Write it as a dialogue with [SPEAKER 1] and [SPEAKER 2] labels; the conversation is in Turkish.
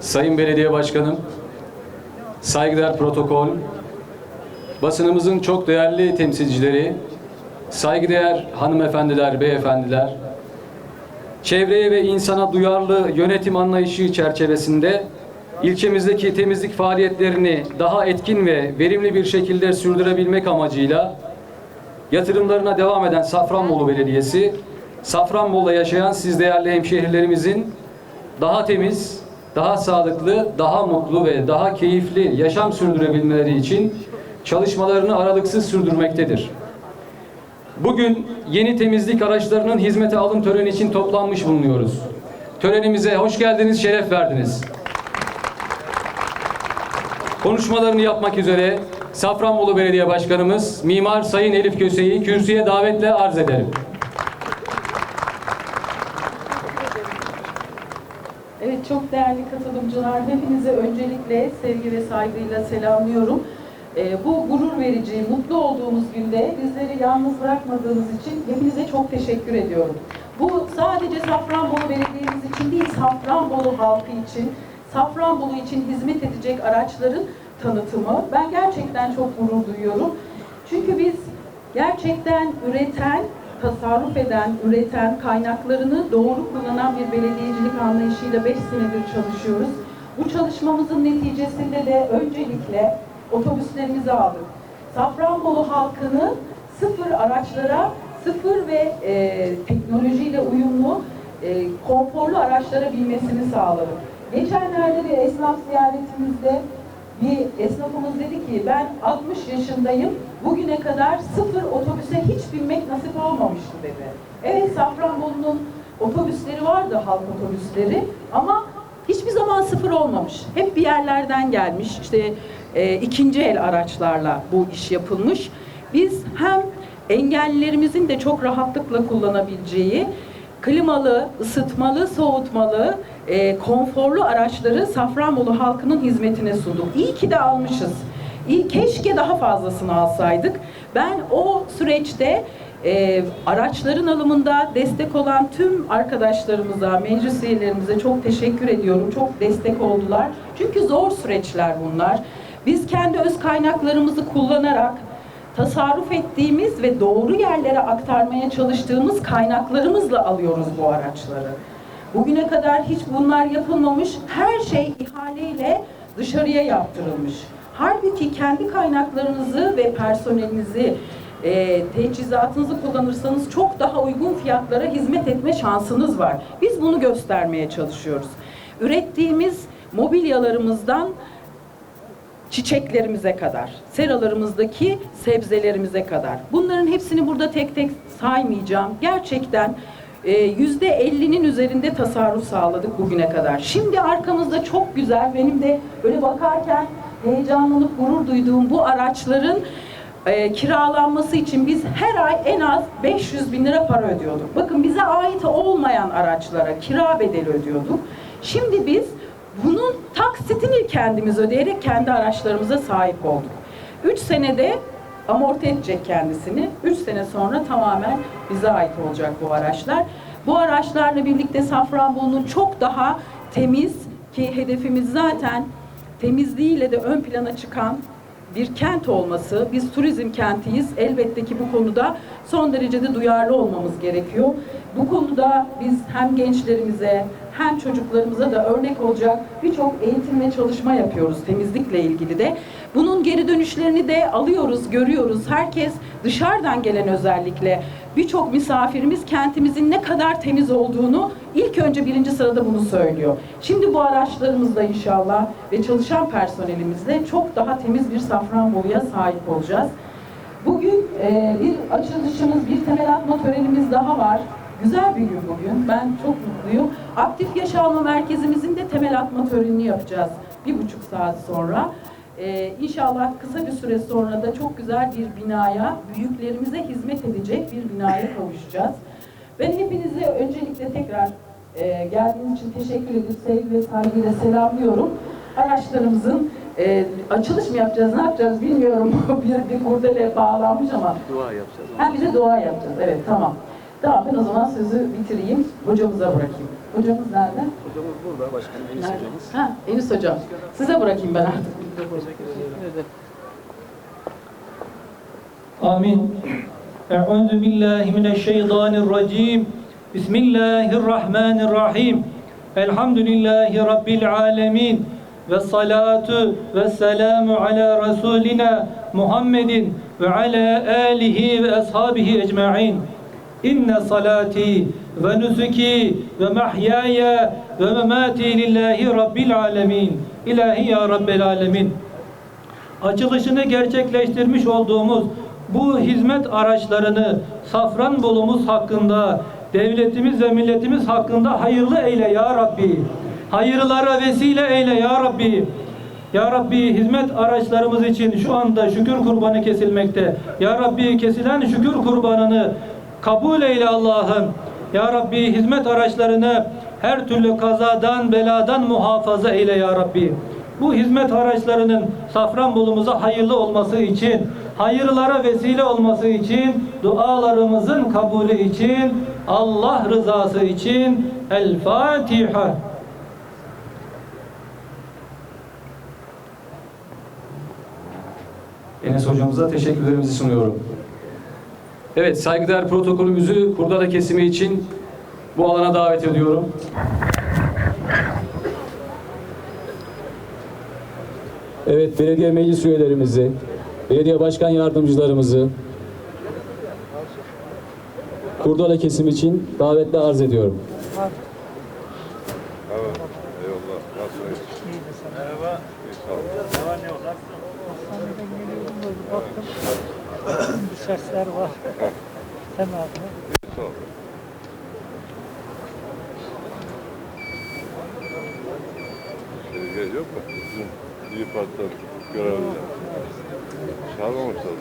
[SPEAKER 1] Sayın Belediye Başkanım, saygıdeğer protokol, basınımızın çok değerli temsilcileri, saygıdeğer hanımefendiler, beyefendiler, çevreye ve insana duyarlı yönetim anlayışı çerçevesinde ilçemizdeki temizlik faaliyetlerini daha etkin ve verimli bir şekilde sürdürebilmek amacıyla yatırımlarına devam eden Safranbolu Belediyesi, Safranbolu'da yaşayan siz değerli hemşehrilerimizin daha temiz, daha sağlıklı, daha mutlu ve daha keyifli yaşam sürdürebilmeleri için çalışmalarını aralıksız sürdürmektedir. Bugün yeni temizlik araçlarının hizmete alım töreni için toplanmış bulunuyoruz. Törenimize hoş geldiniz, şeref verdiniz. Konuşmalarını yapmak üzere Safranbolu Belediye Başkanımız Mimar Sayın Elif Köse'yi kürsüye davetle arz ederim.
[SPEAKER 2] Çok değerli katılımcılar hepinize öncelikle sevgi ve saygıyla selamlıyorum. Ee, bu gurur verici, mutlu olduğumuz günde bizleri yalnız bırakmadığınız için hepinize çok teşekkür ediyorum. Bu sadece Safranbolu Belediye'miz için değil, Safranbolu halkı için, Safranbolu için hizmet edecek araçların tanıtımı. Ben gerçekten çok gurur duyuyorum. Çünkü biz gerçekten üreten, tasarruf eden, üreten, kaynaklarını doğru kullanan bir belediyecilik anlayışıyla 5 senedir çalışıyoruz. Bu çalışmamızın neticesinde de öncelikle otobüslerimizi aldık. Safranbolu halkını sıfır araçlara, sıfır ve e, teknolojiyle uyumlu, e, konforlu araçlara binmesini sağladık. Geçenlerde bir esnaf ziyaretimizde bir esnafımız dedi ki ben 60 yaşındayım bugüne kadar sıfır otobüse hiç binmek nasip olmamıştı dedi. Evet Safranbolu'nun otobüsleri vardı halk otobüsleri ama hiçbir zaman sıfır olmamış. Hep bir yerlerden gelmiş işte e, ikinci el araçlarla bu iş yapılmış. Biz hem engellilerimizin de çok rahatlıkla kullanabileceği klimalı, ısıtmalı, soğutmalı, e, konforlu araçları Safranbolu halkının hizmetine sunduk. İyi ki de almışız. İyi, keşke daha fazlasını alsaydık. Ben o süreçte e, araçların alımında destek olan tüm arkadaşlarımıza, meclis üyelerimize çok teşekkür ediyorum. Çok destek oldular. Çünkü zor süreçler bunlar. Biz kendi öz kaynaklarımızı kullanarak tasarruf ettiğimiz ve doğru yerlere aktarmaya çalıştığımız kaynaklarımızla alıyoruz bu araçları. Bugüne kadar hiç bunlar yapılmamış, her şey ihaleyle dışarıya yaptırılmış. Halbuki kendi kaynaklarınızı ve personelinizi, e, teçhizatınızı kullanırsanız çok daha uygun fiyatlara hizmet etme şansınız var. Biz bunu göstermeye çalışıyoruz. Ürettiğimiz mobilyalarımızdan çiçeklerimize kadar, seralarımızdaki sebzelerimize kadar. Bunların hepsini burada tek tek saymayacağım. Gerçekten yüzde 50'nin üzerinde tasarruf sağladık bugüne kadar. Şimdi arkamızda çok güzel, benim de böyle bakarken heyecanlanıp gurur duyduğum bu araçların e, kiralanması için biz her ay en az 500 bin lira para ödüyorduk. Bakın bize ait olmayan araçlara kira bedeli ödüyorduk. Şimdi biz bunun taksitini kendimiz ödeyerek kendi araçlarımıza sahip olduk. 3 senede amorti edecek kendisini. 3 sene sonra tamamen bize ait olacak bu araçlar. Bu araçlarla birlikte Safranbolu'nun çok daha temiz ki hedefimiz zaten temizliğiyle de ön plana çıkan bir kent olması. Biz turizm kentiyiz. Elbette ki bu konuda son derece de duyarlı olmamız gerekiyor. Bu konuda biz hem gençlerimize hem çocuklarımıza da örnek olacak birçok eğitim ve çalışma yapıyoruz temizlikle ilgili de. Bunun geri dönüşlerini de alıyoruz, görüyoruz. Herkes dışarıdan gelen özellikle birçok misafirimiz kentimizin ne kadar temiz olduğunu ilk önce birinci sırada bunu söylüyor. Şimdi bu araçlarımızla inşallah ve çalışan personelimizle çok daha temiz bir Safranbolu'ya sahip olacağız. Bugün e, bir açılışımız, bir temel atma törenimiz daha var. Güzel bir gün bugün. Ben çok mutluyum. Aktif Yaş Alma Merkezimizin de temel atma törenini yapacağız. Bir buçuk saat sonra. Ee, inşallah kısa bir süre sonra da çok güzel bir binaya, büyüklerimize hizmet edecek bir binaya kavuşacağız. Ben hepinize öncelikle tekrar e, geldiğiniz için teşekkür edip sevgi ve saygıyla selamlıyorum. Araçlarımızın e, açılış mı yapacağız, ne yapacağız bilmiyorum. bir, bir kurdele bağlanmış ama
[SPEAKER 1] Dua yapacağız.
[SPEAKER 2] Ha bir de dua yapacağız. Evet tamam. Tamam ben o zaman sözü bitireyim. Hocamıza bırakayım. Hocamız nerede?
[SPEAKER 3] Hocamız burada başkanım Enis
[SPEAKER 2] nerede?
[SPEAKER 3] hocamız.
[SPEAKER 2] Ha, Enis hocam. Size bırakayım ben artık.
[SPEAKER 4] Amin. Euzu billahi mineşşeytanirracim. Bismillahirrahmanirrahim. Elhamdülillahi rabbil alamin. Ve salatu ve selamu ala rasulina Muhammedin ve ala alihi ve ashabihi ecmaîn inne salati ve nusuki ve mahyaya ve memati lillahi rabbil alemin. İlahi ya rabbel alemin. Açılışını gerçekleştirmiş olduğumuz bu hizmet araçlarını Safranbolumuz hakkında, devletimiz ve milletimiz hakkında hayırlı eyle ya Rabbi. Hayırlara vesile eyle ya Rabbi. Ya Rabbi hizmet araçlarımız için şu anda şükür kurbanı kesilmekte. Ya Rabbi kesilen şükür kurbanını kabul eyle Allah'ım. Ya Rabbi hizmet araçlarını her türlü kazadan, beladan muhafaza eyle ya Rabbi. Bu hizmet araçlarının Safranbolumuza hayırlı olması için, hayırlara vesile olması için, dualarımızın kabulü için, Allah rızası için El Fatiha.
[SPEAKER 1] Enes hocamıza teşekkürlerimizi sunuyorum. Evet, saygıdeğer protokolümüzü kurdala kesimi için bu alana davet ediyorum. Evet, belediye meclis üyelerimizi, belediye başkan yardımcılarımızı kurdala kesim için davetle arz ediyorum.
[SPEAKER 5] Eyvallah. Nasılsınız? Merhaba.
[SPEAKER 6] Bir sesler var.
[SPEAKER 5] Sağ olun. Şey yok mu? Bizim iyi Parti'den görevliler. Çağırmamışlar mı?